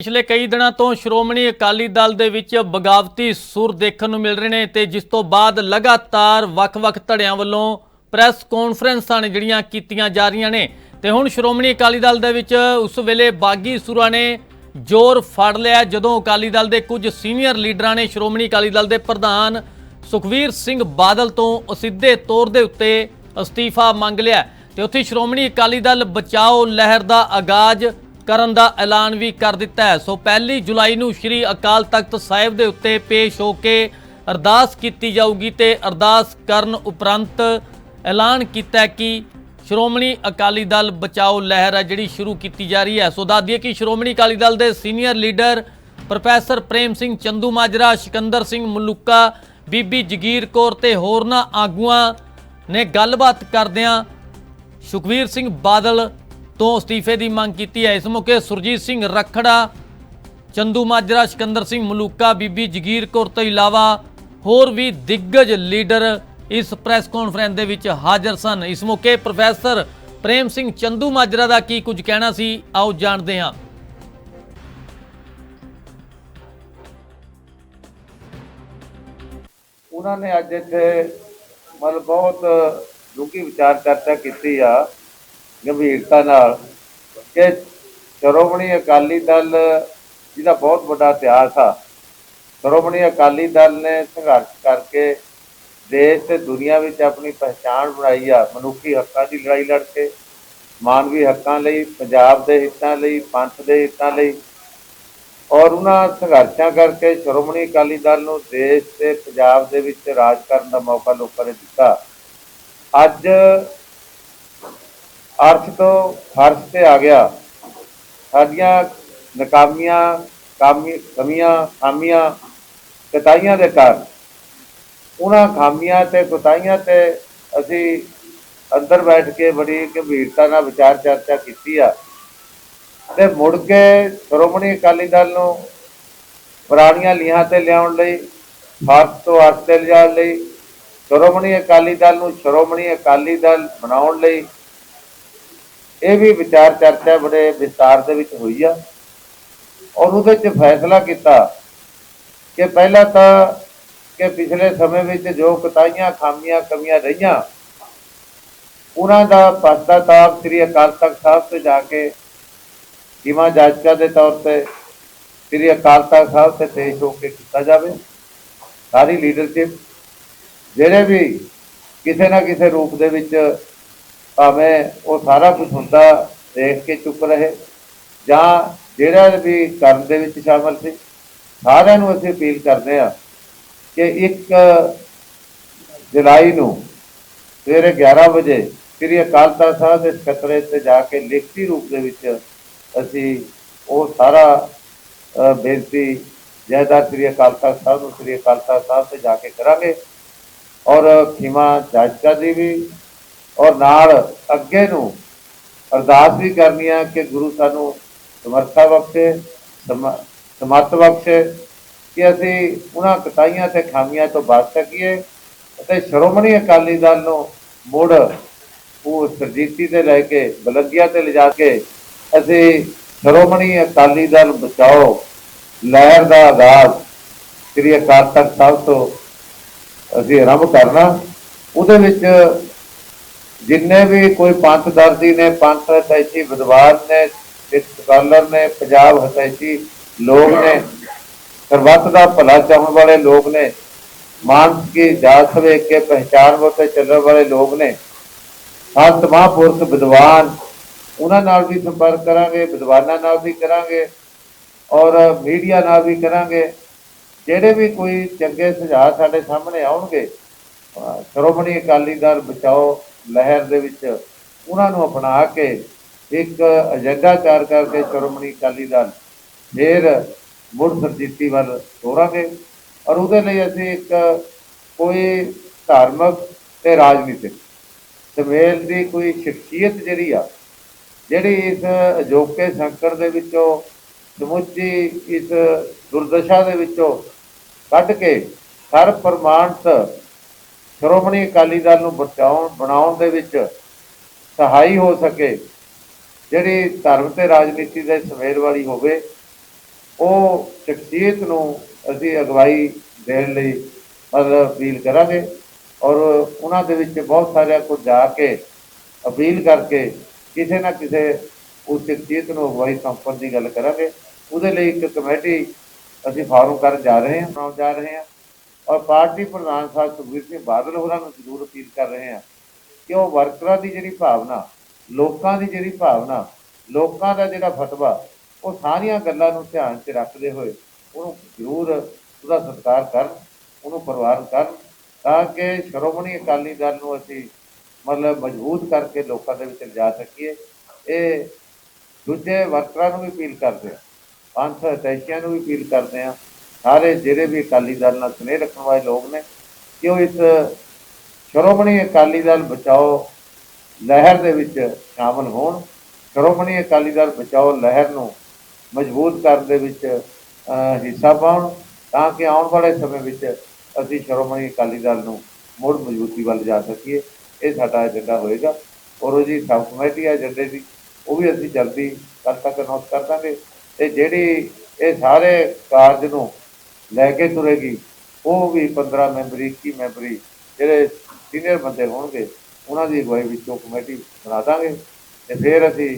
ਪਿਛਲੇ ਕਈ ਦਿਨਾਂ ਤੋਂ ਸ਼੍ਰੋਮਣੀ ਅਕਾਲੀ ਦਲ ਦੇ ਵਿੱਚ ਬਗਾਵਤੀ ਸੁਰ ਦੇਖਣ ਨੂੰ ਮਿਲ ਰਹੇ ਨੇ ਤੇ ਜਿਸ ਤੋਂ ਬਾਅਦ ਲਗਾਤਾਰ ਵੱਖ-ਵੱਖ ਧੜਿਆਂ ਵੱਲੋਂ ਪ੍ਰੈਸ ਕਾਨਫਰੰਸਾਂ ਨੇ ਜਿਹੜੀਆਂ ਕੀਤੀਆਂ ਜਾ ਰਹੀਆਂ ਨੇ। ਤੇ ਹੁਣ ਸ਼੍ਰੋਮਣੀ ਅਕਾਲੀ ਦਲ ਦੇ ਵਿੱਚ ਉਸ ਵੇਲੇ ਬਾਗੀ ਸੁਰਾਂ ਨੇ ਜ਼ੋਰ ਫੜ ਲਿਆ, ਜਦੋਂ ਅਕਾਲੀ ਦਲ ਦੇ ਕੁਝ ਸੀਨੀਅਰ ਲੀਡਰਾਂ ਨੇ ਸ਼੍ਰੋਮਣੀ ਅਕਾਲੀ ਦਲ ਦੇ ਪ੍ਰਧਾਨ ਸੁਖਵੀਰ ਸਿੰਘ ਬਾਦਲ ਤੋਂ ਅਸਿੱਧੇ ਤੌਰ ਦੇ ਉੱਤੇ ਅਸਤੀਫਾ ਮੰਗ ਲਿਆ। ਤੇ ਉੱਥੇ ਸ਼੍ਰੋਮਣੀ ਅਕਾਲੀ ਦਲ ਬਚਾਓ ਲਹਿਰ ਦਾ ਆਗਾਜ਼ ਕਰਨ ਦਾ ਐਲਾਨ ਵੀ ਕਰ ਦਿੱਤਾ ਹੈ। ਸੋ ਪਹਿਲੀ ਜੁਲਾਈ ਨੂੰ ਸ੍ਰੀ ਅਕਾਲ ਤਖਤ ਸਾਹਿਬ ਦੇ ਉੱਤੇ ਪੇਸ਼ ਹੋ ਕੇ ਅਰਦਾਸ ਕੀਤੀ ਜਾਊਗੀ ਤੇ ਅਰਦਾਸ ਕਰਨ ਉਪਰੰਤ ਐਲਾਨ ਕੀਤਾ ਕਿ ਸ਼੍ਰੋਮਣੀ ਅਕਾਲੀ ਦਲ ਬਚਾਓ ਲਹਿਰ ਹੈ ਜਿਹੜੀ ਸ਼ੁਰੂ ਕੀਤੀ ਜਾ ਰਹੀ ਹੈ। ਸੋ ਦੱਸ ਕਿ ਸ਼੍ਰੋਮਣੀ ਅਕਾਲੀ ਦਲ ਦੇ senior leader professor Prem Singh Chandumajra, Sikander Singh Maluka, Bibi Jagir Kaur ਤੇ ਹੋਰਨਾਂ ਆਗੂਆਂ ਨੇ ਗੱਲਬਾਤ ਕਰਦਿਆਂ ਸੁਖਵੀਰ ਸਿੰਘ ਬਾਦਲ ਤੋਂ ਅਸਤੀਫੇ ਦੀ ਮੰਗ ਕੀਤੀ ਹੈ। ਇਸ ਮੌਕੇ ਸੁਰਜੀਤ ਸਿੰਘ ਰਖੜਾ, ਚੰਦੂ ਮਾਜਰਾ, ਸਿਕੰਦਰ ਸਿੰਘ ਮਲੂਕਾ, ਬੀਬੀ ਜਗੀਰ ਕੌਰ ਤੋਂ ਇਲਾਵਾ ਹੋਰ ਵੀ ਦਿੱਗਜ ਲੀਡਰ ਇਸ ਪ੍ਰੈਸ ਕਾਨਫਰੰਸ ਦੇ ਵਿੱਚ ਹਾਜ਼ਰ ਸਨ। ਇਸ ਮੌਕੇ ਪ੍ਰੋਫੈਸਰ ਪ੍ਰੇਮ ਸਿੰਘ ਚੰਦੂ ਮਾਜਰਾ ਦਾ ਕੀ ਕੁਝ ਕਹਿਣਾ ਸੀ, ਆਓ ਜਾਣਦੇ ਹਾਂ। ਉਹਨਾਂ ਨੇ ਅੱਜ ਇੱਥੇ ਮਤਲਬ ਬਹੁਤ ਡੂੰਘੀ ਵਿਚਾਰ ਚਰਚਾ ਕੀਤੀ ਆ। ਗੰਭੀਰਤਾ ਨਾਲ ਕਿ ਸ਼੍ਰੋਮਣੀ ਅਕਾਲੀ ਦਲ ਜਿਹਦਾ ਬਹੁਤ ਵੱਡਾ ਇਤਿਹਾਸ ਆ, ਸ਼੍ਰੋਮਣੀ ਅਕਾਲੀ ਦਲ ਨੇ ਸੰਘਰਸ਼ ਕਰਕੇ ਦੇਸ਼ ਤੇ ਦੁਨੀਆ ਵਿੱਚ ਆਪਣੀ ਪਛਾਣ ਬਣਾਈ ਆ, ਮਨੁੱਖੀ ਹੱਕਾਂ ਦੀ ਲੜਾਈ ਲੜ ਕੇ, ਮਾਨਵੀ ਹੱਕਾਂ ਲਈ, ਪੰਜਾਬ ਦੇ ਹਿੱਤਾਂ ਲਈ, ਪੰਥ ਦੇ ਹਿੱਤਾਂ ਲਈ ਔਰ ਉਹਨਾਂ ਸੰਘਰਸ਼ਾਂ ਕਰਕੇ ਸ਼੍ਰੋਮਣੀ ਅਕਾਲੀ ਦਲ ਨੂੰ ਦੇਸ਼ ਤੇ ਪੰਜਾਬ ਦੇ ਵਿੱਚ ਰਾਜ ਕਰਨ ਦਾ ਮੌਕਾ ਲੋਕਾਂ ਨੇ ਦਿੱਤਾ। ਅੱਜ ਅਰਥ ਤੋਂ ਫਰਸ਼ ਤੇ ਆ ਗਿਆ। ਸਾਡੀਆਂ ਨਕਾਮੀਆਂ, ਕਾਮੀ, ਕਮੀਆਂ, ਖਾਮੀਆਂ ਕਤਾਈਆਂ ਦੇ ਕਾਰਨ, ਉਹਨਾਂ ਖਾਮੀਆਂ ਤੇ ਕੁਤਾਈਆਂ ਤੇ ਅਸੀਂ ਅੰਦਰ ਬੈਠ ਕੇ ਬੜੀ ਗੰਭੀਰਤਾ ਨਾਲ ਵਿਚਾਰ ਚਰਚਾ ਕੀਤੀ ਆ। ਤੇ ਮੁੜ ਕੇ ਸ਼੍ਰੋਮਣੀ ਅਕਾਲੀ ਦਲ ਨੂੰ ਪੁਰਾਣੀਆਂ ਲੀਹਾਂ ਤੇ ਲਿਆਉਣ ਲਈ ਫ਼ਰਕ ਤੋਂ ਅਰਥ ਤੇ ਲਿਜਾਣ ਲਈ, ਸ਼੍ਰੋਮਣੀ ਅਕਾਲੀ ਦਲ ਨੂੰ ਸ਼੍ਰੋਮਣੀ ਅਕਾਲੀ ਦਲ ਬਣਾਉਣ ਲਈ ਇਹ ਵੀ ਵਿਚਾਰ ਚਰਚਾ ਬੜੇ ਵਿਸਤਾਰ ਦੇ ਵਿੱਚ ਹੋਈ ਆ। ਔਰ ਉਹਦੇ 'ਚ ਫੈਸਲਾ ਕੀਤਾ ਕਿ ਪਹਿਲਾਂ ਤਾਂ ਕਿ ਪਿਛਲੇ ਸਮੇਂ ਵਿੱਚ ਜੋ ਕਤਾਈਆਂ, ਖਾਮੀਆਂ, ਕਮੀਆਂ ਰਹੀਆਂ, ਉਹਨਾਂ ਦਾ ਪਛਤਾਤਾਪ ਸ੍ਰੀ ਅਕਾਲ ਤਖਤ ਸਾਹਿਬ ਤੇ ਜਾ ਕੇ ਕੀਮਾ ਜਾਚਕਾ ਦੇ ਤੌਰ ਤੇ ਸ੍ਰੀ ਅਕਾਲ ਤਖਤ ਸਾਹਿਬ ਤੇ ਪੇਸ਼ ਹੋ ਕੇ ਕੀਤਾ ਜਾਵੇ, ਸਾਰੀ ਲੀਡਰਸ਼ਿਪ, ਜਿਹੜੇ ਵੀ ਕਿਸੇ ਨਾ ਕਿਸੇ ਰੂਪ ਦੇ ਵਿੱਚ ਭਾਵੇਂ ਉਹ ਸਾਰਾ ਕੁਝ ਹੁੰਦਾ, ਦੇਖ ਕੇ ਚੁੱਪ ਰਹੇ। ਜਾਂ ਜਿਹੜਾ ਵੀ ਕਰਨ ਦੇ ਵਿੱਚ ਸ਼ਾਮਲ ਸੀ, ਸਾਰਿਆਂ ਨੂੰ ਅਸੀਂ ਅਪੀਲ ਕਰਦੇ ਆ ਕਿ ਇੱਕ ਜੁਲਾਈ ਨੂੰ ਸਵੇਰੇ 11 ਵਜੇ ਸ੍ਰੀ ਅਕਾਲ ਤਖਤ ਸਾਹਿਬ ਦੇ ਸਕੱਤਰੇ ਤੇ ਜਾ ਕੇ ਲਿਖਤੀ ਰੂਪ ਦੇ ਵਿੱਚ ਅਸੀਂ ਉਹ ਸਾਰਾ ਬੇਨਤੀ, ਜੈਦਾਰ ਸ੍ਰੀ ਅਕਾਲ ਤਖਤ ਸਾਹਿਬ ਨੂੰ ਸ੍ਰੀ ਅਕਾਲ ਤਖਤ ਸਾਹਿਬ ਤੇ ਜਾ ਕੇ ਕਰਾਂਗੇ। ਔਰ ਖਿਮਾ ਜਾਚਕਾ ਦੀ ਵੀ ਔਰ ਨਾਲ ਅੱਗੇ ਨੂੰ ਅਰਦਾਸ ਵੀ ਕਰਨੀ ਆ ਕਿ ਗੁਰੂ ਸਾਨੂੰ ਸਮਰਥਾ ਬਖਸ਼ੇ, ਸਮ- ਸਮਰਥ ਬਖਸ਼ੇ, ਕਿ ਅਸੀਂ ਉਹਨਾਂ ਕਤਾਈਆਂ ਤੇ ਖਾਮੀਆਂ ਤੋਂ ਬਚ ਸਕੀਏ ਅਤੇ ਸ਼੍ਰੋਮਣੀ ਅਕਾਲੀ ਦਲ ਨੂੰ ਮੁੜ ਉਹ ਸਰਜੀਤੀ ਤੇ ਲੈ ਕੇ, ਬਲੰਦੀਆਂ ਤੇ ਲਿਜਾ ਕੇ ਅਸੀਂ ਸ਼੍ਰੋਮਣੀ ਅਕਾਲੀ ਦਲ ਬਚਾਓ। ਲਹਿਰ ਦਾ ਆਗਾਜ਼ ਸ੍ਰੀ ਅਕਾਲ ਤਖਤ ਸਾਹਿਬ ਤੋਂ ਅਸੀਂ ਆਰੰਭ ਕਰਨਾ। ਉਹਦੇ ਵਿੱਚ ਜਿੰਨੇ ਵੀ ਕੋਈ ਪੰਥ ਦਰਦੀ ਨੇ, ਪੰਥ ਹਤੈਸ਼ੀ, ਵਿਦਵਾਨ ਨੇ ਸਕਾਲਰ ਨੇ, ਪੰਜਾਬ ਹਤੈਸ਼ੀ ਲੋਕ ਨੇ, ਸਰਬੱਤ ਦਾ ਭਲਾ ਚਾਹਣ ਵਾਲੇ ਲੋਕ ਨੇ, ਮਾਨਸ ਕੀ ਜਾਤ ਵੇਖ ਕੇ ਪਹਿਚਾਨ ਵਤੇ ਚੱਲਣ ਵਾਲੇ ਲੋਕ ਨੇ, ਸੰਤ ਮਹਾਂਪੁਰਖ ਵਿਦਵਾਨ, ਉਹਨਾਂ ਨਾਲ ਵੀ ਸੰਪਰਕ ਕਰਾਂਗੇ, ਵਿਦਵਾਨਾਂ ਨਾਲ ਵੀ ਕਰਾਂਗੇ, ਔਰ ਮੀਡੀਆ ਨਾਲ ਵੀ ਕਰਾਂਗੇ, ਜਿਹੜੇ ਵੀ ਕੋਈ ਚੰਗੇ ਸੁਝਾਅ ਸਾਡੇ ਸਾਹਮਣੇ ਆਉਣਗੇ ਸ਼੍ਰੋਮਣੀ ਅਕਾਲੀ ਦਲ ਬਚਾਓ ਲਹਿਰ ਦੇ ਵਿੱਚ ਉਹਨਾਂ ਨੂੰ ਅਪਣਾ ਕੇ ਇੱਕ ਅਜੰਡਾ ਤਿਆਰ ਕਰਕੇ ਸ਼੍ਰੋਮਣੀ ਅਕਾਲੀ ਦਲ ਫਿਰ ਮੁੜ ਸਰਜੀਤੀ ਵੱਲ ਤੋਰਾਂਗੇ ਔਰ ਉਹਦੇ ਲਈ ਅਸੀਂ ਇੱਕ ਕੋਈ ਧਾਰਮਿਕ ਤੇ ਰਾਜਨੀਤਿਕ ਸਮੇਲ ਦੀ ਕੋਈ ਸ਼ਖਸੀਅਤ ਜਿਹੜੀ ਆ, ਜਿਹੜੀ ਇਸ ਅਜੋਕੇ ਸੰਕਟ ਦੇ ਵਿੱਚੋਂ, ਸਮੁੱਚੀ ਇਸ ਦੁਰਦਸ਼ਾ ਦੇ ਵਿੱਚੋਂ ਕੱਢ ਕੇ ਹਰ ਪ੍ਰਮਾਣਤ ਸ਼੍ਰੋਮਣੀ ਅਕਾਲੀ ਦਲ ਨੂੰ ਬਚਾਉਣ, ਬਣਾਉਣ ਦੇ ਵਿੱਚ ਸਹਾਈ ਹੋ ਸਕੇ, ਜਿਹੜੀ ਧਰਮ ਤੇ ਰਾਜਨੀਤੀ ਦੇ ਸਮੇਲ ਵਾਲੀ ਹੋਵੇ, ਉਹ ਸ਼ਖਸੀਅਤ ਨੂੰ ਅਸੀਂ ਅਗਵਾਈ ਦੇਣ ਲਈ ਮਤਲਬ ਅਪੀਲ ਕਰਾਂਗੇ ਔਰ ਉਹਨਾਂ ਦੇ ਵਿੱਚ ਬਹੁਤ ਸਾਰਿਆਂ ਕੋਲ ਜਾ ਕੇ ਅਪੀਲ ਕਰਕੇ ਕਿਸੇ ਨਾ ਕਿਸੇ ਉਸ ਸ਼ਖਸੀਅਤ ਨੂੰ ਅਗਵਾਈ ਸੌਂਪਣ ਦੀ ਗੱਲ ਕਰਾਂਗੇ। ਉਹਦੇ ਲਈ ਇੱਕ ਕਮੇਟੀ ਅਸੀਂ ਫਾਰਮ ਕਰਨ ਜਾ ਰਹੇ ਹਾਂ, ਬਣਾਉਣ ਜਾ ਰਹੇ ਹਾਂ। ਔਰ ਪਾਰਟੀ ਪ੍ਰਧਾਨ ਸਾਹਿਬ ਸੁਖਬੀਰ ਸਿੰਘ ਬਾਦਲ ਹੋਰਾਂ ਨੂੰ ਜ਼ਰੂਰ ਅਪੀਲ ਕਰ ਰਹੇ ਹਾਂ ਕਿ ਉਹ ਵਰਕਰਾਂ ਦੀ ਜਿਹੜੀ ਭਾਵਨਾ, ਲੋਕਾਂ ਦੀ ਜਿਹੜੀ ਭਾਵਨਾ, ਲੋਕਾਂ ਦਾ ਜਿਹੜਾ ਫਤਵਾ, ਉਹ ਸਾਰੀਆਂ ਗੱਲਾਂ ਨੂੰ ਧਿਆਨ 'ਚ ਰੱਖਦੇ ਹੋਏ ਉਹਨੂੰ ਜ਼ਰੂਰ ਉਹਦਾ ਸਤਿਕਾਰ ਕਰਨ, ਉਹਨੂੰ ਪ੍ਰਵਾਨ ਕਰਨ ਤਾਂ ਕਿ ਸ਼੍ਰੋਮਣੀ ਅਕਾਲੀ ਦਲ ਨੂੰ ਅਸੀਂ ਮਤਲਬ ਮਜ਼ਬੂਤ ਕਰਕੇ ਲੋਕਾਂ ਦੇ ਵਿੱਚ ਲਿਜਾ ਸਕੀਏ। ਇਹ ਦੂਜੇ ਵਰਕਰਾਂ ਨੂੰ ਵੀ ਅਪੀਲ ਕਰਦੇ ਹਾਂ ਪੰਥ ਸੌ ਨੂੰ ਵੀ ਅਪੀਲ ਕਰਦੇ ਹਾਂ ਸਾਰੇ ਜਿਹੜੇ ਵੀ ਅਕਾਲੀ ਦਲ ਨਾਲ ਸਨੇਹ ਰੱਖਣ ਵਾਲੇ ਲੋਕ ਨੇ ਕਿ ਉਹ ਇਸ ਸ਼੍ਰੋਮਣੀ ਅਕਾਲੀ ਦਲ ਬਚਾਓ ਲਹਿਰ ਦੇ ਵਿੱਚ ਸ਼ਾਮਲ ਹੋਣ ਸ਼੍ਰੋਮਣੀ ਅਕਾਲੀ ਦਲ ਬਚਾਓ ਲਹਿਰ ਨੂੰ ਮਜ਼ਬੂਤ ਕਰਨ ਦੇ ਵਿੱਚ ਹਿੱਸਾ ਪਾਉਣ, ਤਾਂ ਕਿ ਆਉਣ ਵਾਲੇ ਸਮੇਂ ਵਿੱਚ ਅਸੀਂ ਸ਼੍ਰੋਮਣੀ ਅਕਾਲੀ ਦਲ ਨੂੰ ਮੁੜ ਮਜ਼ਬੂਤੀ ਵੱਲ ਜਾ ਸਕੀਏ। ਇਹ ਸਾਡਾ ਏਜੰਡਾ ਹੋਏਗਾ। ਔਰ ਉਹ ਜੀ ਸਬ ਕਮੇਟੀ ਹੈ ਏਜੰਡੇ ਦੀ, ਉਹ ਵੀ ਅਸੀਂ ਜਲਦੀ ਕੱਲ ਤੱਕ ਅਨਾਉਂਸ ਕਰ ਦਾਂਗੇ। ਤੇ ਜਿਹੜੀ ਇਹ ਸਾਰੇ ਕਾਰਜ ਨੂੰ ਲੈ ਕੇ ਤੁਰੇਗੀ। ਉਹ ਵੀ 15 ਮੈਂਬਰੀ 21 ਮੈਂਬਰੀ ਜਿਹੜੇ ਸੀਨੀਅਰ ਬੰਦੇ ਹੋਣਗੇ ਉਹਨਾਂ ਦੀ ਅਗਵਾਈ ਵਿੱਚੋਂ ਕਮੇਟੀ ਬਣਾ ਦਾਂਗੇ ਤੇ ਫਿਰ ਅਸੀਂ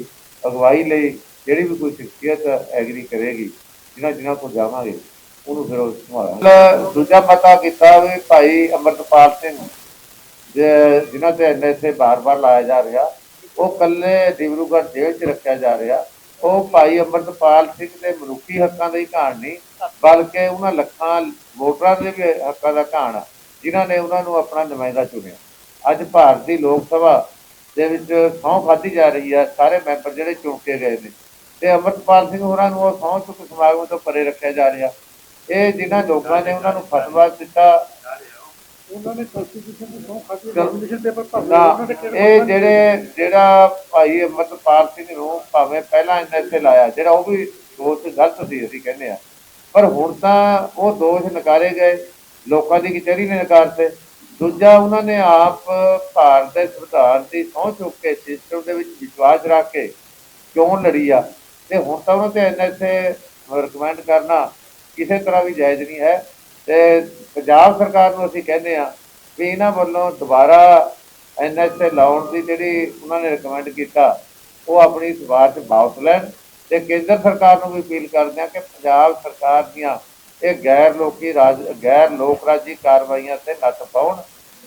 ਅਗਵਾਈ ਲਈ ਜਿਹੜੀ ਵੀ ਕੋਈ ਸ਼ਖਸੀਅਤ ਐਗਰੀ ਕਰੇਗੀ ਜਿਨ੍ਹਾਂ ਜਿਨ੍ਹਾਂ ਕੋਲ ਜਾਵਾਂਗੇ ਉਹਨੂੰ ਫਿਰ ਉਹ ਸੰਭਾਲਾਂਗੇ। ਦੂਜਾ ਪਤਾ ਕੀਤਾ ਵੀ ਭਾਈ ਅਮਰਤਪਾਲ ਸਿੰਘ ਜਿਨ੍ਹਾਂ ਤੇ ਐਨਐਸਏ ਬਾਰ-ਬਾਰ ਲਾਇਆ ਜਾ ਰਿਹਾ ਉਹ ਕੱਲੇ ਡਿਬਰੂਗੜ੍ਹ ਜੇਲ੍ਹ 'ਚ ਰੱਖਿਆ ਜਾ ਰਿਹਾ। ਉਹ ਭਾਈ ਅਮਰਤਪਾਲ ਸਿੰਘ ਦੇ ਮਨੁੱਖੀ ਹੱਕਾਂ ਦਾ ਨਹੀਂ ਬਲਕਿ ਉਹਨਾਂ ਲੱਖਾਂ ਵੋਟਰਾਂ ਦੇ ਵੀ ਹੱਕਾਂ ਦਾ ਘਾਣ ਆ ਜਿਨ੍ਹਾਂ ਨੇ ਉਹਨਾਂ ਨੂੰ ਆਪਣਾ ਨੁਮਾਇੰਦਾ ਚੁਣਿਆ। ਅੱਜ ਭਾਰਤ ਦੀ ਲੋਕ ਸਭਾ ਦੇ ਵਿੱਚ ਸਹੁੰ ਖਾਧੀ ਜਾ ਰਹੀ ਹੈ ਸਾਰੇ ਮੈਂਬਰ ਜਿਹੜੇ ਚੁਣ ਕੇ ਗਏ ਨੇ। ਤੇ ਅਮਰਤਪਾਲ ਸਿੰਘ ਹੋਰਾਂ ਨੂੰ ਉਹ ਸਹੁੰ ਚੁੱਕ ਸਮਾਗਮ ਤੋਂ ਪਰੇ ਰੱਖਿਆ ਜਾ ਰਿਹਾ। ਇਹ ਜਿਨ੍ਹਾਂ ਲੋਕਾਂ ਨੇ ਉਹਨਾਂ ਨੂੰ ਫਤਵਾ ਦਿੱਤਾ। ਉਹਨਾਂ ਨੇ ਕਨਸਟੀਟਿਊਸ਼ਨ ਦੀ ਸੌਂ ਪੇਪਰ ਭਰਨਾ ਇਹ ਜਿਹੜੇ ਜਿਹੜਾ ਭਾਈ ਅਮਰਤਪਾਲ ਸਿੰਘ ਨੂੰ ਭਾਵੇਂ ਪਹਿਲਾਂ ਐਨਐਸਏ ਲਾਇਆ ਜਿਹੜਾ ਉਹ ਵੀ ਦੋਸ਼ ਗਲਤ ਸੀ ਅਸੀਂ ਕਹਿੰਦੇ ਆ ਪਰ ਹੁਣ ਤਾਂ ਉਹ ਦੋਸ਼ ਨਕਾਰੇ ਗਏ, ਲੋਕਾਂ ਦੀ ਕਚਹਿਰੀ ਨੇ ਨਕਾਰਤੇ। ਦੂਜਾ ਉਹਨਾਂ ਨੇ ਆਪ ਭਾਰਤ ਦੇ ਸੰਵਿਧਾਨ ਦੀ ਸਹੁੰ ਚੁੱਕ ਕੇ ਸਿਸਟਮ ਦੇ ਵਿੱਚ ਵਿਸ਼ਵਾਸ ਰੱਖ ਕੇ ਕਿਉਂ ਲੜੀ ਆ? ਤੇ ਹੁਣ ਤਾਂ ਉਹਨਾਂ ਤੇ ਐਨਐਸਏ ਰਿਕਮੈਂਡ ਕਰਨਾ ਕਿਸੇ ਤਰ੍ਹਾਂ ਵੀ ਜਾਇਜ਼ ਨਹੀਂ ਹੈ। ਤੇ ਪੰਜਾਬ ਸਰਕਾਰ ਨੂੰ ਅਸੀਂ ਕਹਿੰਦੇ ਆ ਵੀ ਇਹਨਾਂ ਵੱਲੋਂ ਦੁਬਾਰਾ ਐਨਐਸਏ ਲਾਉਣ ਦੀ ਜਿਹੜੀ ਉਹਨਾਂ ਨੇ ਰਿਕਮੈਂਡ ਕੀਤਾ, ਉਹ ਆਪਣੀ ਸਵਾਰ 'ਚ ਵਾਪਸ ਲੈਣ। ਤੇ ਕੇਂਦਰ ਸਰਕਾਰ ਨੂੰ ਵੀ ਅਪੀਲ ਕਰਦੇ ਆ ਕਿ ਪੰਜਾਬ ਸਰਕਾਰ ਦੀਆਂ ਇਹ ਗੈਰ ਲੋਕੀ ਰਾਜ, ਗੈਰ ਲੋਕ ਰਾਜੀ ਕਾਰਵਾਈਆਂ ਤੇ ਨੱਥ ਪਾਉਣ।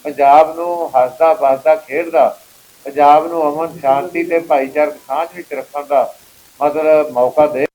ਪੰਜਾਬ ਨੂੰ ਹੱਸਦਾ ਵਸਦਾ ਖੇਡਦਾ, ਪੰਜਾਬ ਨੂੰ ਅਮਨ ਸ਼ਾਂਤੀ ਤੇ ਭਾਈਚਾਰਕ ਸਾਂਝ ਵਿੱਚ ਰੱਖਣ ਦਾ ਮਤਲਬ ਮੌਕਾ ਦੇ